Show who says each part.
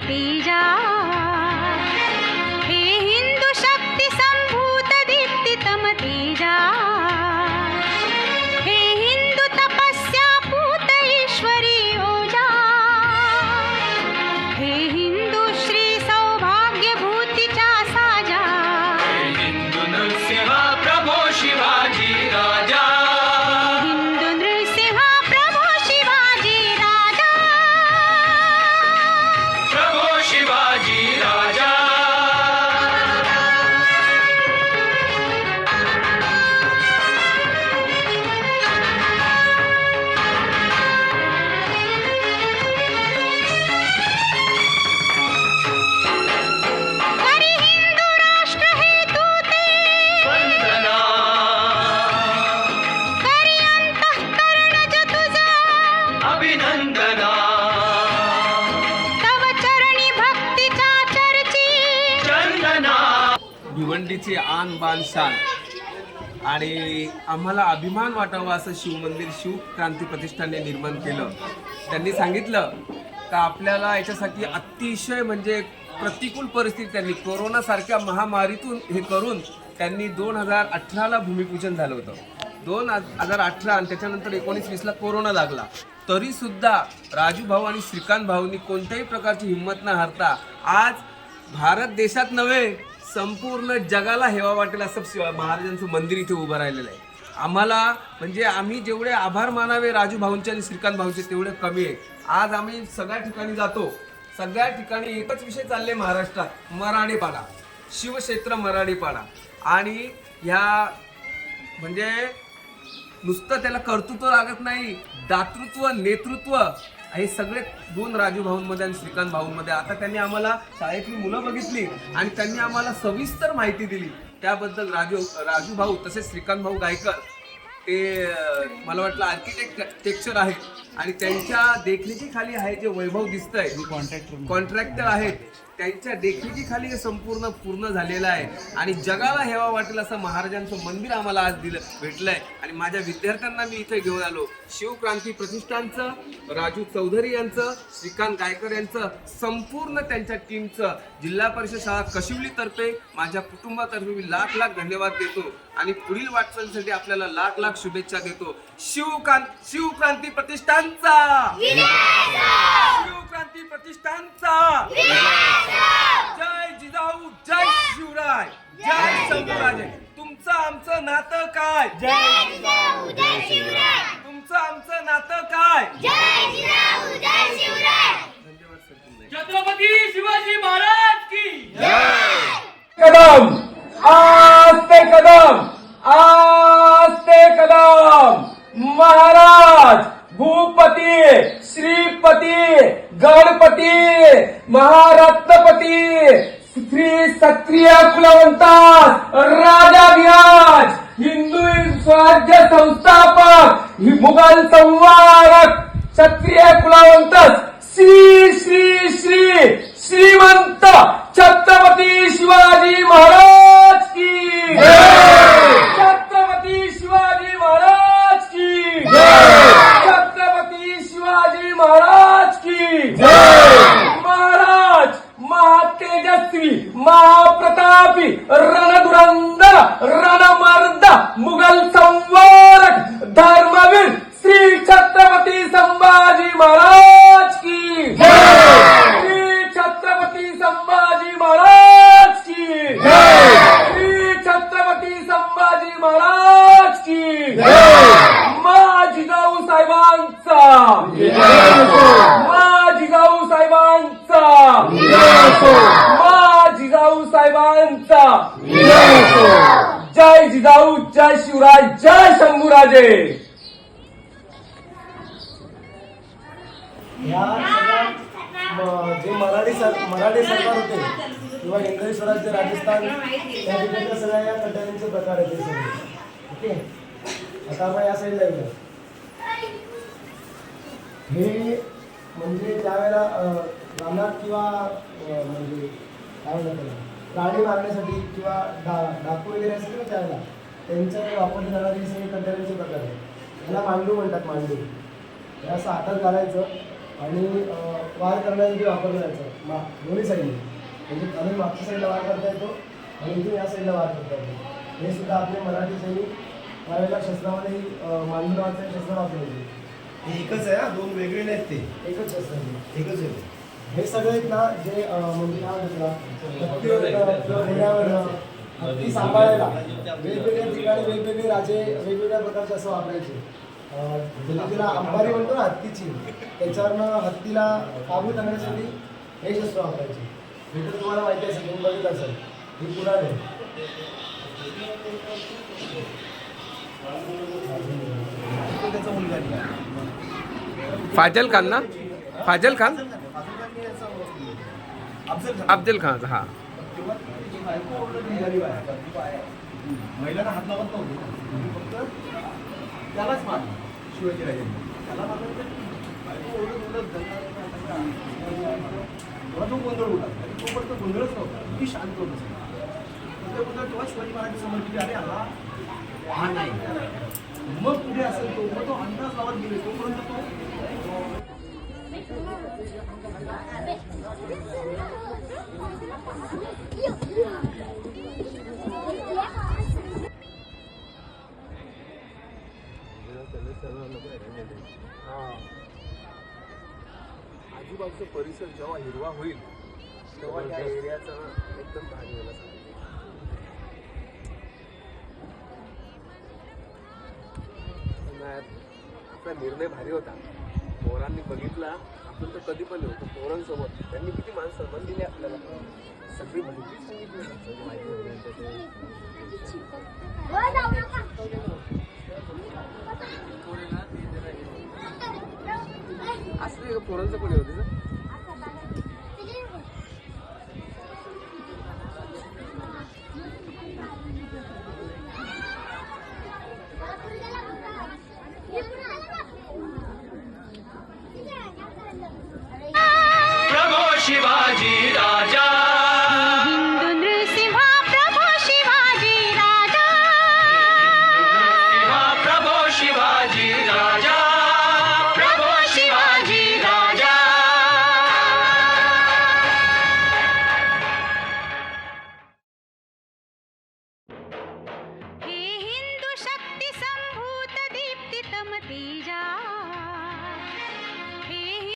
Speaker 1: भतीजा
Speaker 2: भिवंडीची आन बान शान. आणि आम्हाला अभिमान वाटावा असं शिवमंदिर शिवक्रांती प्रतिष्ठानने निर्माण केलं. त्यांनी सांगितलं का आपल्याला याच्यासाठी अतिशय म्हणजे प्रतिकूल परिस्थिती त्यांनी कोरोनासारख्या महामारीतून हे करून त्यांनी दोन हजार अठराला भूमिपूजन झालं होतं. दोन हजार अठरा आणि त्याच्यानंतर एकोणीस वीसला कोरोना लागला. तरीसुद्धा राजू भाऊ आणि श्रीकांत भाऊंनी कोणत्याही प्रकारची हिंमत न हरता आज भारत देशात नव्हे संपूर्ण जगाला हेवा वाटेल असं शिव- महाराजांचं मंदिर इथे उभं राहिलेलं आहे. आम्हाला म्हणजे आम्ही जेवढे आभार मानावे राजू भाऊंचे आणि श्रीकांत भाऊंचे तेवढे कमी आहे. आज आम्ही सगळ्या ठिकाणी जातो. सगळ्या ठिकाणी एकच विषय चालले महाराष्ट्रात मराठीपाडा. शिवक्षेत्र मराठीपाडा. आणि ह्या म्हणजे नुसतं त्याला कर्तृत्व लागत नाही दातृत्व नेतृत्व हे सगळे दोन राजू भाऊंमध्ये आणि श्रीकांत भाऊंमध्ये. आता त्यांनी आम्हाला शाळेतली मुलं बघितली आणि त्यांनी आम्हाला सविस्तर माहिती दिली. त्याबद्दल राजू राजू भाऊ तसेच श्रीकांत भाऊ गायकर ते मला वाटलं आर्किटेक्ट टेक्चर आहे आणि त्यांच्या देखरेखीखाली आहे जे वैभव दिसतंय कॉन्ट्रॅक्टर कॉन्ट्रॅक्टर आहेत त्यांच्या देखरेखीखाली हे संपूर्ण पूर्ण झालेलं आहे. आणि जगाला हेवा वाटेल असं महाराजांचं मंदिर आम्हाला आज दिलं भेटलंय. आणि माझ्या विद्यार्थ्यांना मी इथे घेऊन आलो. शिवक्रांती प्रतिष्ठानचं राजू चौधरी यांचं श्रीकांत गायकर यांचं संपूर्ण त्यांच्या टीमचं जिल्हा परिषद शाळा कशिवलीतर्फे माझ्या कुटुंबातर्फे मी लाख लाख धन्यवाद देतो. आणि पुढील वाटचालीसाठी आपल्याला लाख लाख शुभेच्छा देतो. शिवकांत शिवक्रांती प्रतिष्ठानचा शिवक्रांती प्रतिष्ठानचा. जय जिजाऊ जय शिवराय जय शंभूराजे तुमचं आमचं नातं काय? तुमचं आमचं नातं काय? धन्यवाद सर तुम्हाला.
Speaker 1: छत्रपती शिवाजी महाराज की
Speaker 3: कदम! आज ते कदम आज ते कदम महाराज भूपती श्रीपती गणपती महारत्नपती श्री क्षत्रिय कुलवंतास राजाधिराज हिंदू स्वराज्य संस्थापक मुघल संवारक क्षत्रिय कुलावंत श्री श्री श्री श्रीमंत छत्रपती शिवाजी महाराज की छत्रपती शिवाजी महाराज की छत्रपती शिवाजी महाराज की महाराज महातेजस्वी महाप्रतापी रणधुरंदर रणमर्द मुघल संवारक धर्मवीर श्री छत्रपती संभाजी महाराज की श्री छत्रपती संभाजी महाराज की श्री छत्रपती संभाजी महाराज की मा जिजाऊ साहेबांचा मा जिजाऊ साहेबांचा मा जिजाऊ साहेबांचा जय जिजाऊ जय शिवराय जय शंभूराजे
Speaker 4: जे मराठी सर मराठी सरकार होते किंवा इंग्रज स्वराज्य राजस्थान त्या ठिकाणच्या सगळ्या या कट्यारींचे प्रकार आहेत ओके? आता आपण या साईडला येऊया. हे म्हणजे त्यावेळेला रामनाथ किंवा म्हणजे काय म्हणतात प्राणी मारण्यासाठी किंवा डा डाकू वगैरे असतील ना त्यावेळेला त्यांच्याकडे वापरले जाणारे हे सगळे कट्यारींचे प्रकार आहेत याला मांडू म्हणतात मांडू. हे असं हातात घालायचं आणि वार करण्यासाठी वापरलं जायचं मा दोन्ही साईडने. म्हणजे खालून मागच्या साईडला वार करता येतो आणि इथून या साईडला वार करता येतो. हे सुद्धा आपले मराठी सैनिक त्यावेळेला शस्त्रामध्ये अं, मांडून नावाचं शस्त्र वापरायचे
Speaker 5: हे एकच आहे हा? दोन वेगळे नाहीत ते.
Speaker 4: एकच शस्त्र.
Speaker 5: एकच आहे.
Speaker 4: हे सगळे आहेत ना जे म्हणजे काय म्हणतात ती सांभाळायला. वेगवेगळ्या ठिकाणी वेगवेगळे राजे वेगवेगळ्या प्रकारचे असं वापरायचे. तिला म्हणजे अंबारी म्हणतो ना हत्तीची त्याच्यावरनं हत्तीला काबू करण्यासाठी हे शस्त्र वापरायचे. हे तर तुम्हाला माहिती असेल तुम्ही बघित असेल. ही पुराण आहे
Speaker 5: त्याचा मुलगा आहे.
Speaker 2: फाजल खान ना? फाजल खान?
Speaker 5: अफजल खान.
Speaker 2: अफजल खान हा.
Speaker 5: महिलांना हात लावत नव्हते. फक्त त्यालाच मारलं शिवाजी राजांनी. त्याला तेव्हा तो गोंधळ आणि तोपर्यंत गोंधळच नव्हता. ती शांत होत असेल ते गोंधळ तेव्हा शिवाजी महाराज समोर की अरे हा हा नाही. मग पुढे असेल तो मग तो अंदाज लावत गेले. तोपर्यंत तो
Speaker 2: आजूबाजूचा परिसर जेव्हा हिरवा होईल तेव्हा त्या एरियाचा एकदम भारी होईल असं आपला निर्णय भारी होता. पोरांनी बघितला. आपण तर कधी पण होतो पोरांसोबत. त्यांनी किती मान सन्मान दिले आपल्याला. सगळी माहिती सांगितली. माहिती असं पोरांचं पण होते शिवाजी राजा